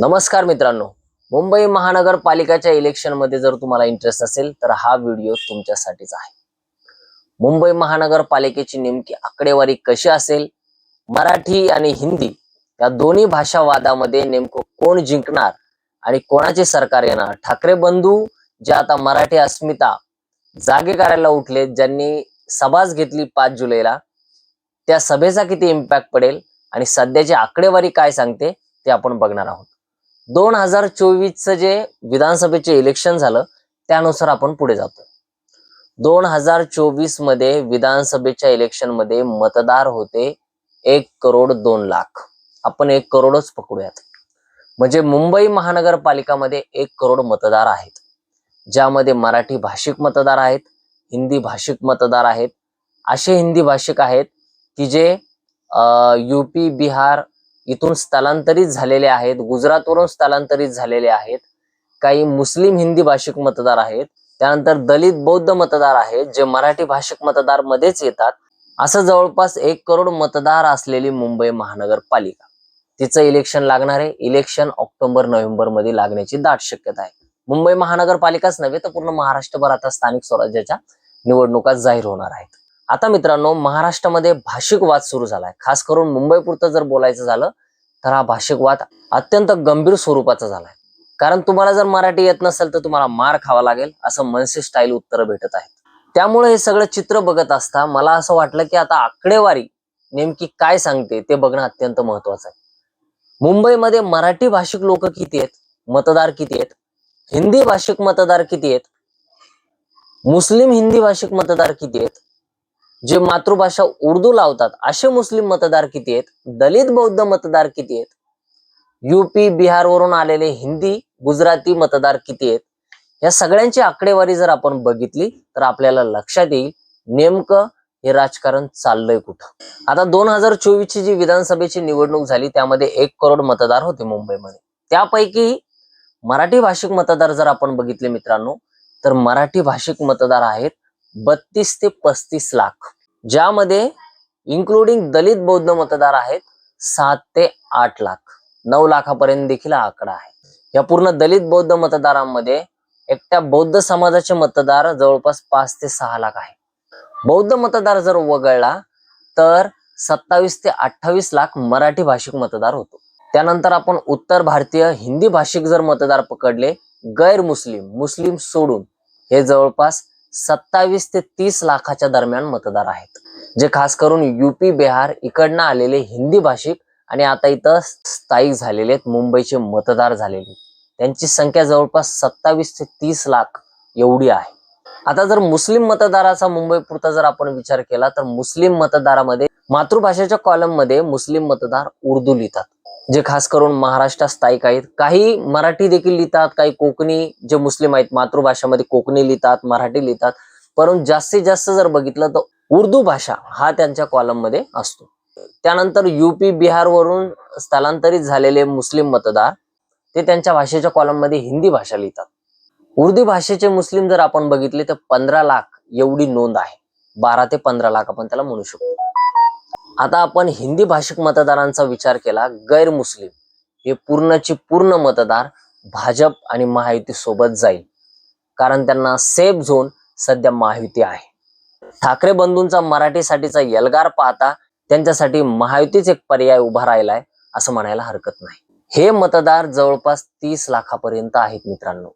नमस्कार मित्रांनो. मुंबई महानगरपालिकाच्या इलेक्शनमध्ये जर तुम्हाला इंटरेस्ट असेल तर हा व्हिडिओ तुमच्यासाठीच आहे. मुंबई महानगरपालिकेची नेमकी आकडेवारी कशी असेल मराठी आणि हिंदी या दोन्ही भाषा वादामध्ये नेमकं कोण जिंकणार आणि कोणाचे सरकार येणार? ठाकरे बंधू जे आता मराठी अस्मिता जागे करायला उठले ज्यांनी सभाच घेतली पाच जुलैला त्या सभेचा किती इम्पॅक्ट पडेल आणि सध्याची आकडेवारी काय सांगते ते आपण बघणार आहोत. दोन हजार चोवीसचं जे विधानसभेचे इलेक्शन झालं त्यानुसार आपण पुढे जातो दोन हजार चोवीसमध्ये विधानसभेच्या इलेक्शनमध्ये मतदार होते एक करोड दोन लाख. आपण एक करोडच पकडूयात. म्हणजे मुंबई महानगरपालिकामध्ये एक करोड मतदार आहेत. ज्यामध्ये मराठी भाषिक मतदार आहेत हिंदी भाषिक मतदार आहेत. असे हिंदी भाषिक आहेत की जे युपी बिहार इथून स्थलांतरित झालेले आहेत गुजरातवरून स्थलांतरित झालेले आहेत. काही मुस्लिम हिंदी भाषिक मतदार आहेत. त्यानंतर दलित बौद्ध मतदार आहेत जे मराठी भाषिक मतदार मध्येच येतात. असं जवळपास एक करोड मतदार असलेली मुंबई महानगरपालिका. तिचं इलेक्शन लागणार आहे. इलेक्शन ऑक्टोबर नोव्हेंबरमध्ये लागण्याची दाट शक्यता आहे. मुंबई महानगरपालिकाच नव्हे तर पूर्ण महाराष्ट्रभर आता स्थानिक स्वराज्याच्या निवडणुका जाहीर होणार आहेत. आता मित्रांनो महाराष्ट्रामध्ये भाषिक वाद सुरू झालाय. खास करून मुंबई पुरतं जर बोलायचं झालं तर हा भाषिक वाद अत्यंत गंभीर स्वरूपाचा झालाय. कारण तुम्हाला जर मराठी येत नसेल तर तुम्हाला मार खावा लागेल असं मनसे स्टाईल उत्तर भेटत आहेत. त्यामुळे हे सगळं चित्र बघत असता मला असं वाटलं की आता आकडेवारी नेमकी काय सांगते ते बघणं अत्यंत महत्वाचं आहे. मुंबईमध्ये मराठी भाषिक लोक किती आहेत? मतदार किती आहेत? हिंदी भाषिक मतदार किती आहेत? मुस्लिम हिंदी भाषिक मतदार किती आहेत? जे मातृभाषा उर्दू लावतात असे मुस्लिम मतदार किती आहेत? दलित बौद्ध मतदार किती आहेत? युपी बिहारवरून आलेले हिंदी गुजराती मतदार किती आहेत? या सगळ्यांची आकडेवारी जर आपण बघितली तर आपल्याला लक्षात येईल नेमकं हे राजकारण चाललंय कुठं? आता दोन हजार चोवीस ची जी विधानसभेची निवडणूक झाली त्यामध्ये एक करोड मतदार होते मुंबईमध्ये. त्यापैकी मराठी भाषिक मतदार जर आपण बघितले मित्रांनो तर मराठी भाषिक मतदार आहेत बत्तीस ते पस्तीस लाख. ज्यामध्ये इन्क्लुडिंग दलित बौद्ध मतदार आहेत सात ते आठ लाख नऊ लाखापर्यंत देखील हा आकडा आहे. या पूर्ण दलित बौद्ध मतदारांमध्ये एकट्या बौद्ध समाजाचे मतदार जवळपास पाच ते सहा लाख आहे. बौद्ध मतदार जर वगळला तर सत्तावीस ते अठ्ठावीस लाख मराठी भाषिक मतदार होतो. त्यानंतर आपण उत्तर भारतीय हिंदी भाषिक जर मतदार पकडले गैर मुस्लिम मुस्लिम सोडून हे जवळपास सत्तावीस ते तीस लाखाच्या दरम्यान मतदार आहेत. जे खास करून युपी बिहार इकडनं आलेले हिंदी भाषिक आणि आता इथं स्थायिक झालेले आहेत मुंबईचे मतदार झालेले त्यांची संख्या जवळपास सत्तावीस ते तीस लाख एवढी आहे. आता जर मुस्लिम मतदाराचा मुंबई पुरता जर आपण विचार केला तर मुस्लिम मतदारामध्ये मातृभाषेच्या कॉलममध्ये मुस्लिम मतदार उर्दू लिहितात. जे खास करून महाराष्ट्रात स्थायिक आहेत काही मराठी देखील लिहितात काही कोकणी जे मुस्लिम आहेत मातृभाषामध्ये कोकणी लिहितात मराठी लिहितात परंतु जास्तीत जास्त जर बघितलं तर उर्दू भाषा हा त्यांच्या कॉलममध्ये असतो. त्यानंतर युपी बिहारवरून स्थलांतरित झालेले मुस्लिम मतदार ते त्यांच्या भाषेच्या कॉलममध्ये हिंदी भाषा लिहितात. उर्दू भाषेचे मुस्लिम जर आपण बघितले तर पंधरा लाख एवढी नोंद आहे. बारा ते पंधरा लाख आपण त्याला म्हणू शकतो. आता आपण हिंदी भाषिक मतदारांचा विचार केला गैरमुस्लिम हे पूर्णची पूर्ण मतदार भाजप आणि महायुती सोबत जाईल. कारण त्यांना सेफ झोन सध्या महायुती आहे. ठाकरे बंधूंचा मराठीसाठीचा यलगार पाहता त्यांच्यासाठी महायुतीच एक पर्याय उभा राहिलाय असं म्हणायला हरकत नाही. हे मतदार जवळपास तीस लाखापर्यंत आहेत मित्रांनो.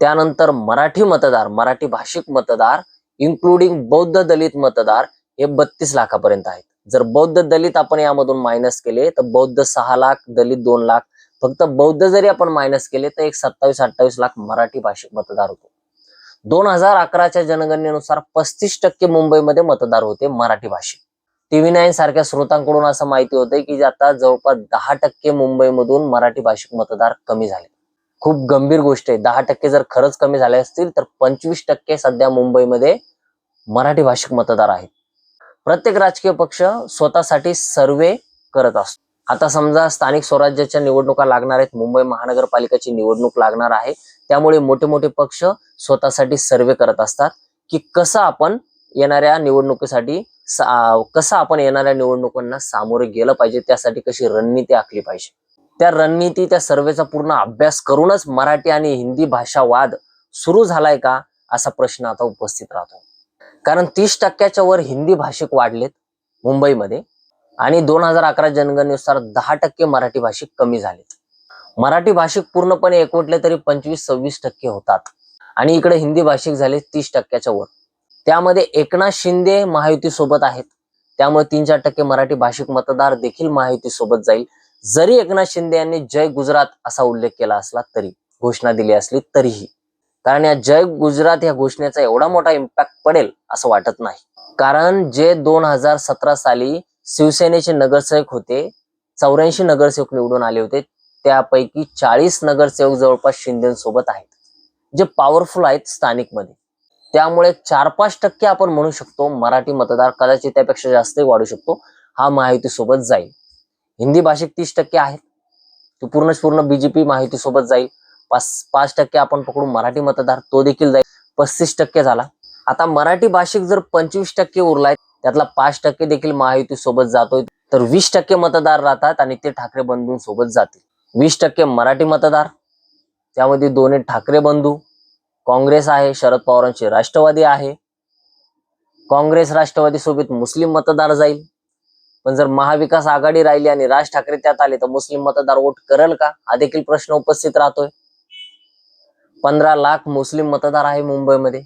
त्यानंतर मराठी मतदार मराठी भाषिक मतदार इन्क्लुडिंग बौद्ध दलित मतदार हे बत्तीस लाखापर्यंत आहेत. जर बौद्ध दलित आपण यामधून मायनस केले तर बौद्ध सहा लाख दलित दोन लाख. फक्त बौद्ध जरी आपण मायनस केले तर एक सत्तावीस अठ्ठावीस लाख मराठी भाषिक मतदार होतो. दोन हजार अकराच्या जनगणनेनुसार पस्तीस टक्के मुंबईमध्ये मतदार होते मराठी भाषिक. टीव्ही नाईन सारख्या स्रोतांकडून असं माहिती होतंय की आता जवळपास दहा टक्के मुंबईमधून मराठी भाषिक मतदार कमी झाले. खूप गंभीर गोष्ट आहे. दहा टक्के जर खरंच कमी झाले असतील तर पंचवीस टक्के सध्या मुंबईमध्ये मराठी भाषिक मतदार आहेत. प्रत्येक राजकीय पक्ष स्वतःसाठी सर्वे करत असतो. आता समजा स्थानिक स्वराज्याच्या निवडणुका लागणार आहेत मुंबई महानगरपालिकेची निवडणूक लागणार आहे त्यामुळे मोठे मोठे पक्ष स्वतःसाठी सर्वे करत असतात की कसं आपण येणाऱ्या निवडणुकीसाठी सा- कसं आपण येणाऱ्या निवडणुकांना सामोरे गेलं पाहिजे त्यासाठी कशी रणनीती आखली पाहिजे. त्या रणनीती त्या सर्वेचा पूर्ण अभ्यास करूनच मराठी आणि हिंदी भाषा वाद सुरू झालाय का असा प्रश्न आता उपस्थित राहतो. कारण तीस टक्क्याच्या वर हिंदी भाषिक वाढलेत मुंबईमध्ये. आणि दोन हजार अकरा जनगणनेनुसार दहा टक्के मराठी भाषिक कमी झालेत. मराठी भाषिक पूर्णपणे एकवटले तरी पंचवीस सव्वीस टक्के होतात. आणि इकडे हिंदी भाषिक झाले तीस टक्क्याच्या वर. त्यामध्ये एकनाथ शिंदे महायुती सोबत आहेत. त्यामुळे तीन चार टक्के मराठी भाषिक मतदार देखील महायुती सोबत जाईल. जरी एकनाथ शिंदे यांनी जय गुजरात असा उल्लेख केला असला तरी घोषणा दिली असली तरीही. कारण या जय गुजरात या घोषणेचा एवढा मोठा इम्पॅक्ट पडेल असं वाटत नाही. कारण जे दोन हजार सतरा साली शिवसेनेचे नगरसेवक होते चौऱ्याऐंशी नगरसेवक निवडून आले होते त्यापैकी चाळीस नगरसेवक जवळपास शिंदेसोबत आहेत जे पॉवरफुल आहेत स्थानिकमध्ये त्यामुळे चार पाच टक्के आपण म्हणू शकतो मराठी मतदार कदाचित त्यापेक्षा जास्तही वाढू शकतो हा महायुती सोबत जाईल. हिंदी भाषिक तीस टक्के आहेत. तो पूर्ण पूर्ण बीजेपी महायुती सोबत जाईल. पाच पाच टक्के आपण पकडू मराठी मतदार तो देखील जाईल. पस्तीस टक्के झाला. आता मराठी भाषिक जर पंचवीस टक्के उरलाय त्यातला पाच टक्के देखील महायुती सोबत जातोय. तर वीस टक्के मतदार राहतात आणि ते ठाकरे बंधू सोबत जातील. वीस टक्के मराठी मतदार त्यामध्ये दोन्ही ठाकरे बंधू काँग्रेस आहे शरद पवारांचे राष्ट्रवादी आहे. काँग्रेस राष्ट्रवादी सोबत मुस्लिम मतदार जाईल. पण जर महाविकास आघाडी राहिली आणि राज ठाकरे त्यात आले तर मुस्लिम मतदार वोट करेल का? हा देखील प्रश्न उपस्थित राहतोय. पंधरा लाख मुस्लिम मतदार आहे मुंबईमध्ये.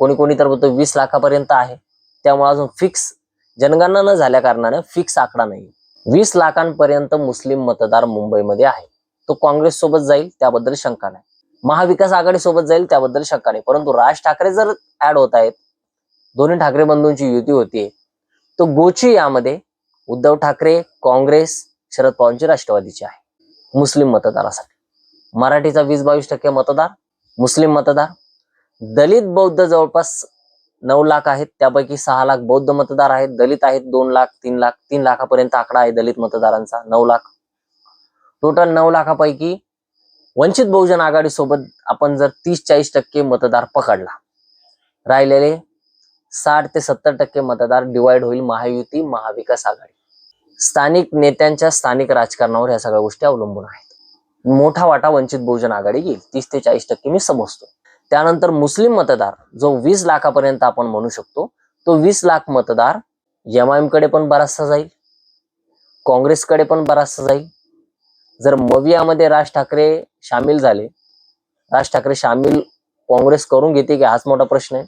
कोणी कोणी तर बोलतो वीस लाखापर्यंत आहे. त्यामुळे अजून फिक्स जनगणना न झाल्या कारणाने फिक्स आकडा नाही. वीस लाखांपर्यंत मुस्लिम मतदार मुंबईमध्ये आहे. तो काँग्रेस सोबत जाईल त्याबद्दल शंका नाही. महाविकास आघाडी सोबत जाईल त्याबद्दल शंका नाही. परंतु राज ठाकरे जर ऍड होत आहेत दोन्ही ठाकरे बंधूंची युती होतीये तो गोची यामध्ये उद्धव ठाकरे काँग्रेस शरद पवारांची राष्ट्रवादीची आहे. मुस्लिम मतदारासाठी. मराठीचा वीस बावीस टक्के मतदार मुस्लिम मतदार दलित बौद्ध जवळपास नऊ लाख आहेत त्यापैकी सहा लाख बौद्ध मतदार आहेत दलित आहेत दोन लाख तीन लाख तीन लाखापर्यंत आकडा आहे दलित मतदारांचा नऊ लाख. टोटल नऊ लाखापैकी वंचित बहुजन आघाडी सोबत आपण जर तीस चाळीस टक्के मतदार पकडला राहिलेले साठ ते सत्तर टक्के मतदार डिवाइड होईल महायुती महाविकास आघाडी. स्थानिक नेत्यांच्या स्थानिक राजकारणावर ह्या सगळ्या गोष्टी अवलंबून आहेत. मोठा वाटा वंचित बहुजन आघाडी घेईल. तीस ते चाळीस टक्के मी समजतो. त्यानंतर मुस्लिम मतदार जो वीस लाखापर्यंत आपण म्हणू शकतो तो वीस लाख मतदार एमकडे पण बराचसा जाईल. काँग्रेसकडे पण बराचसा जाईल. जर मवियामध्ये राज ठाकरे सामील झाले राज ठाकरे सामील काँग्रेस करून घेते की हाच मोठा प्रश्न आहे.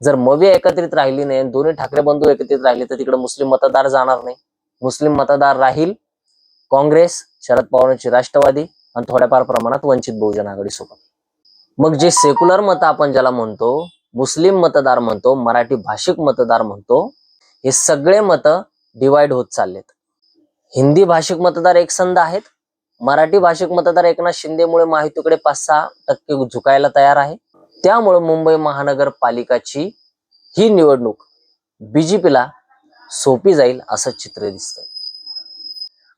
जर मविया एकत्रित राहिली नाही दोन्ही ठाकरे बंधू एकत्रित राहिले तर तिकडे मुस्लिम मतदार जाणार नाही. मुस्लिम मतदार राहील काँग्रेस शरद पवारांची राष्ट्रवादी आणि थोड्याफार प्रमाणात वंचित बहुजन आघाडी सोबत मग जे सेक्युलर मत आपण ज्याला म्हणतो मुस्लिम मतदार म्हणतो मराठी भाषिक मतदार म्हणतो हे सगळे मतं डिवाइड होत चाललेत. हिंदी भाषिक मतदार एकसंध आहेत मराठी भाषिक मतदार एकनाथ शिंदेमुळे माहितीकडे पाच सहा टक्के झुकायला तयार आहे. त्यामुळे मुंबई महानगरपालिकाची ही निवडणूक बीजेपीला सोपी जाईल असं चित्र दिसतंय.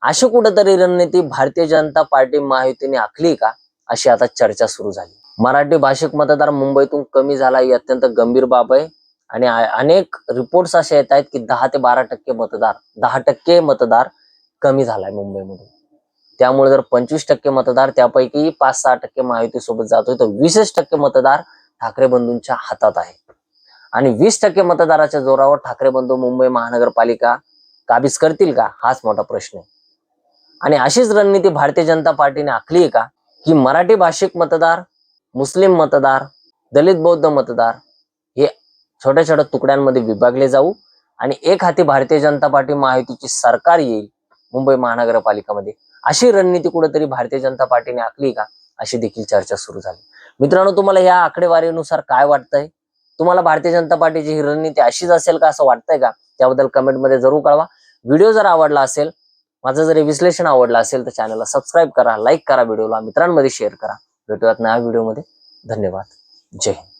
अशी कुठेतरी रणनीती भारतीय जनता पार्टी महायुतीने आखली का? अशी आता चर्चा सुरू झाली. मराठी भाषिक मतदार मुंबईतून कमी झाला ही अत्यंत गंभीर बाब आहे. आणि अनेक रिपोर्ट्स असे येत आहेत की दहा ते बारा टक्के मतदार दहा टक्के मतदार कमी झालाय मुंबईमध्ये त्यामुळे जर पंचवीस टक्के मतदार त्यापैकी पाच सहा टक्के महायुती सोबत जातोय तर वीसच टक्के मतदार ठाकरे बंधूंच्या हातात आहे. आणि वीस टक्के मतदाराच्या जोरावर ठाकरे बंधू मुंबई महानगरपालिका काबीज करतील का? हाच मोठा प्रश्न आहे. आणि अशीच रणनीती भारतीय जनता पार्टीने आखली आहे का? की मराठी भाषिक मतदार मुस्लिम मतदार दलित बौद्ध मतदार हे छोट्या छोट्या तुकड्यांमध्ये विभागले जाऊ आणि एक हाती भारतीय जनता पार्टी महायुतीची सरकार येईल मुंबई महानगरपालिकामध्ये. अशी रणनीती कुठेतरी भारतीय जनता पार्टीने आखली का? अशी देखील चर्चा सुरू झाली. मित्रांनो तुम्हाला या आकडेवारीनुसार काय वाटतंय? तुम्हाला भारतीय जनता पार्टीची ही रणनीती अशीच असेल का असं वाटतंय का? त्याबद्दल कमेंटमध्ये जरूर कळवा. व्हिडिओ जर आवडला असेल माझं जर विश्लेषण आवडलं असेल तर चॅनलला सबस्क्राईब करा लाईक करा व्हिडिओला मित्रांमध्ये शेअर करा. भेटूयात नव्या व्हिडिओमध्ये धन्यवाद. जय हिंद.